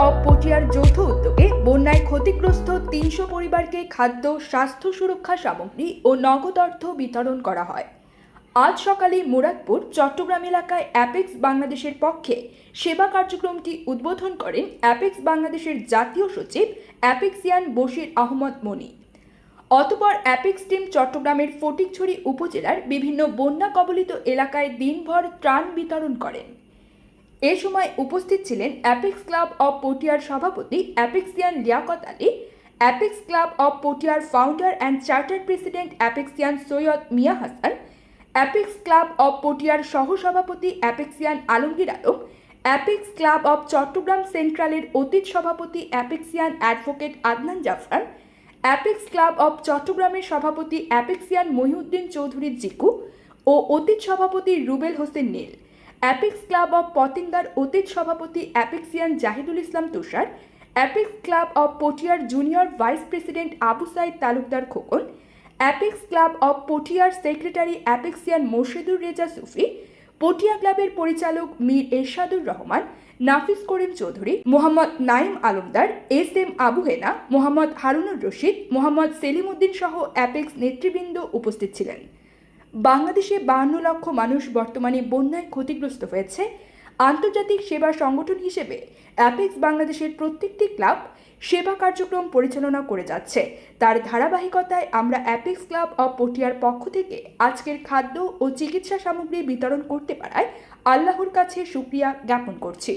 অপটিয়ার পটিয়ার যৌথ উদ্যোগে বন্যায় ক্ষতিগ্রস্ত তিনশো পরিবারকে খাদ্য, স্বাস্থ্য সুরক্ষা সামগ্রী ও নগদ অর্থ বিতরণ করা হয়। আজ সকালে মুরাদপুর, চট্টগ্রাম এলাকায় অ্যাপেক্স বাংলাদেশের পক্ষে সেবা কার্যক্রমটি উদ্বোধন করেন অ্যাপেক্স বাংলাদেশের জাতীয় সচিব অ্যাপেক্সিয়ান বশির আহমদ মনি। অতপর অ্যাপেক্স টিম চট্টগ্রামের ফটিকছড়ি উপজেলার বিভিন্ন বন্যা কবলিত এলাকায় দিনভর ত্রাণ বিতরণ করেন। এ সময় উপস্থিত ছিলেন অ্যাপেক্স ক্লাব অব পটিয়ার সভাপতি Apexian Liaquat Ali Apex club of পটিয়ার founder and charter president Apexian Syed Mia Hasan Apex club of পটিয়ার সহসভাপতি Apexian Alamgir Alam Apex club of Chattogram সেন্ট্রালের অতীত সভাপতি অ্যাপেক্সিয়ান অ্যাডভোকেট আদনান জাফরান অ্যাপেক্স ক্লাব অব চট্টগ্রামের সভাপতি অ্যাপেক্সিয়ান মহিউদ্দিন চৌধুরী জিকু ও অতীত সভাপতি Rubel Hossain Nil. Apex club of পতেঙ্গার অতীত সভাপতি Apexian Zahidul Islam Tushar Apex club of পটিয়ার junior vice president Abu Saeed Talukdar Khokon Apex club of পটিয়ার secretary Apexian Morshedur Reza Sufi Patiya ক্লাবের পরিচালক মীর এরশাদুর রহমান, নাফিস করিম চৌধুরী, মোহাম্মদ নাইম আলমদার, এস এম আবু হেনা, মোহাম্মদ হারুনুর রশিদ, মোহাম্মদ সেলিম উদ্দিন সহ অ্যাপেক্স নেতৃবৃন্দ উপস্থিত ছিলেন। বাংলাদেশে বাহান্ন লক্ষ মানুষ বর্তমানে বন্যায় ক্ষতিগ্রস্ত হয়েছে। আন্তর্জাতিক সেবা সংগঠন হিসেবে অ্যাপেক্স বাংলাদেশের প্রত্যেকটি ক্লাব সেবা কার্যক্রম পরিচালনা করে যাচ্ছে। তার ধারাবাহিকতায় আমরা অ্যাপেক্স ক্লাব অব পটিয়ার পক্ষ থেকে আজকের খাদ্য ও চিকিৎসা সামগ্রী বিতরণ করতে পারায় আল্লাহর কাছে সুক্রিয়া জ্ঞাপন করছি।